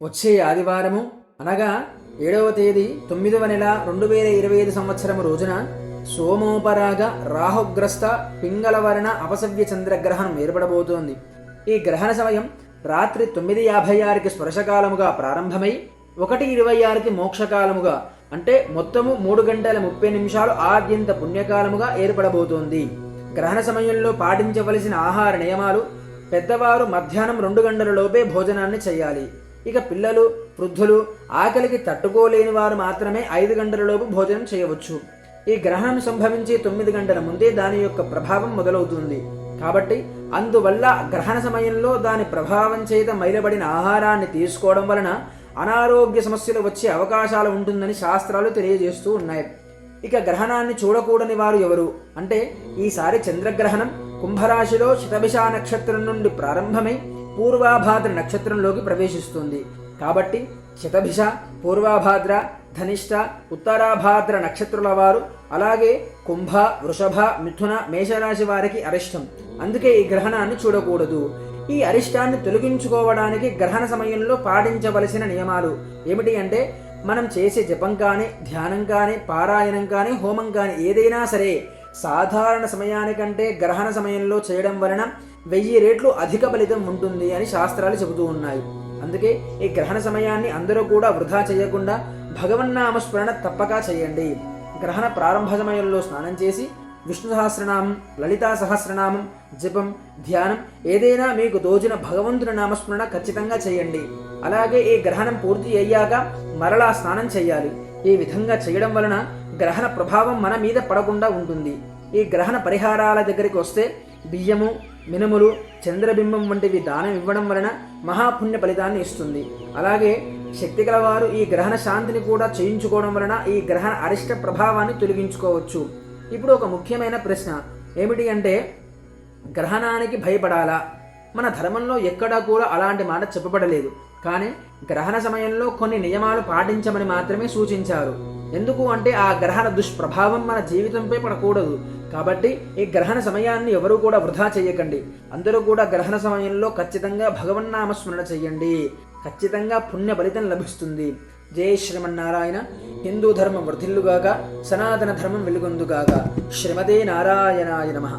వచ్చే ఆదివారము అనగా ఏడవ తేదీ తొమ్మిదవ నెల రెండు వేల ఇరవై ఐదు సంవత్సరం రోజున సోమోపరాగ రాహుగ్రస్త పింగళవర్ణ అపసవ్య చంద్రగ్రహణం ఏర్పడబోతోంది. ఈ గ్రహణ సమయం రాత్రి తొమ్మిది యాభై ఆరుకి స్పర్శకాలముగా ప్రారంభమై ఒకటి ఇరవై ఆరుకి మోక్షకాలముగా అంటే మొత్తము మూడు గంటల ముప్పై నిమిషాలు ఆద్యంత పుణ్యకాలముగా ఏర్పడబోతోంది. గ్రహణ సమయంలో పాటించవలసిన ఆహార నియమాలు పెద్దవారు మధ్యాహ్నం రెండు గంటల లోపే భోజనాన్ని చేయాలి. ఇక పిల్లలు వృద్ధులు ఆకలికి తట్టుకోలేని వారు మాత్రమే ఐదు గంటలలోపు భోజనం చేయవచ్చు. ఈ గ్రహణం సంభవించి తొమ్మిది గంటల ముందే దాని యొక్క ప్రభావం మొదలవుతుంది. కాబట్టి అందువల్ల గ్రహణ సమయంలో దాని ప్రభావం చేత మైలబడిన ఆహారాన్ని తీసుకోవడం వలన అనారోగ్య సమస్యలు వచ్చే అవకాశాలు ఉంటుందని శాస్త్రాలు తెలియజేస్తూ ఉన్నాయి. ఇక గ్రహణాన్ని చూడకూడని వారు ఎవరు? అంటే ఈసారి చంద్రగ్రహణం కుంభరాశిలో శతభిష నక్షత్రం నుండి ప్రారంభమై పూర్వాభాద్ర నక్షత్రంలోకి ప్రవేశిస్తుంది. కాబట్టి శతభిష పూర్వాభాద్ర ధనిష్ట ఉత్తరాభాద్ర నక్షత్రుల వారు అలాగే కుంభ వృషభ మిథున మేషరాశి వారికి అరిష్టం. అందుకే ఈ గ్రహణాన్ని చూడకూడదు. ఈ అరిష్టాన్ని తొలగించుకోవడానికి గ్రహణ సమయంలో పాటించవలసిన నియమాలు ఏమిటి అంటే మనం చేసే జపం కానీ ధ్యానం కానీ పారాయణం కానీ హోమం కానీ ఏదైనా సరే సాధారణ సమయానికంటే గ్రహణ సమయంలో చేయడం వలన వెయ్యి రేట్లు అధిక ఫలితం ఉంటుంది అని శాస్త్రాలు చెబుతూ ఉన్నాయి. అందుకే ఈ గ్రహణ సమయాన్ని అందరూ కూడా వృధా చేయకుండా భగవన్నామస్మరణ తప్పక చేయండి. గ్రహణ ప్రారంభ సమయంలో స్నానం చేసి విష్ణు సహస్రనామం లలితా సహస్రనామం జపం ధ్యానం ఏదైనా మీకు తోచిన భగవంతుని నామస్మరణ ఖచ్చితంగా చేయండి. అలాగే ఈ గ్రహణం పూర్తి అయ్యాక మరలా స్నానం చేయాలి. ఈ విధంగా చేయడం వలన గ్రహణ ప్రభావం మన మీద పడకుండా ఉంటుంది. ఈ గ్రహణ పరిహారాల దగ్గరికి వస్తే బియ్యము మినుములు చంద్రబింబం వంటివి దానం ఇవ్వడం వలన మహాపుణ్య ఫలితాన్ని ఇస్తుంది. అలాగే శక్తి గలవారు ఈ గ్రహణ శాంతిని కూడా చేయించుకోవడం వలన ఈ గ్రహణ అరిష్ట ప్రభావాన్ని తొలగించుకోవచ్చు. ఇప్పుడు ఒక ముఖ్యమైన ప్రశ్న. ఏమిటి అంటే గ్రహణానికి భయపడాలా? మన ధర్మంలో ఎక్కడా కూడా అలాంటి మాట చెప్పబడలేదు. కానీ గ్రహణ సమయంలో కొన్ని నియమాలు పాటించమని మాత్రమే సూచించారు. ఎందుకు అంటే ఆ గ్రహణ దుష్ప్రభావం మన జీవితంపై పడకూడదు. కాబట్టి ఈ గ్రహణ సమయాన్ని ఎవరూ కూడా వృధా చేయకండి. అందరూ కూడా గ్రహణ సమయంలో ఖచ్చితంగా భగవన్నామస్మరణ చెయ్యండి ఖచ్చితంగా పుణ్య ఫలితం లభిస్తుంది. జయ శ్రీమన్నారాయణ. హిందూ ధర్మం వృద్ధిల్లుగాక సనాతన ధర్మం వెలుగొందుగాక. శ్రీమదే నారాయణాయ నమః.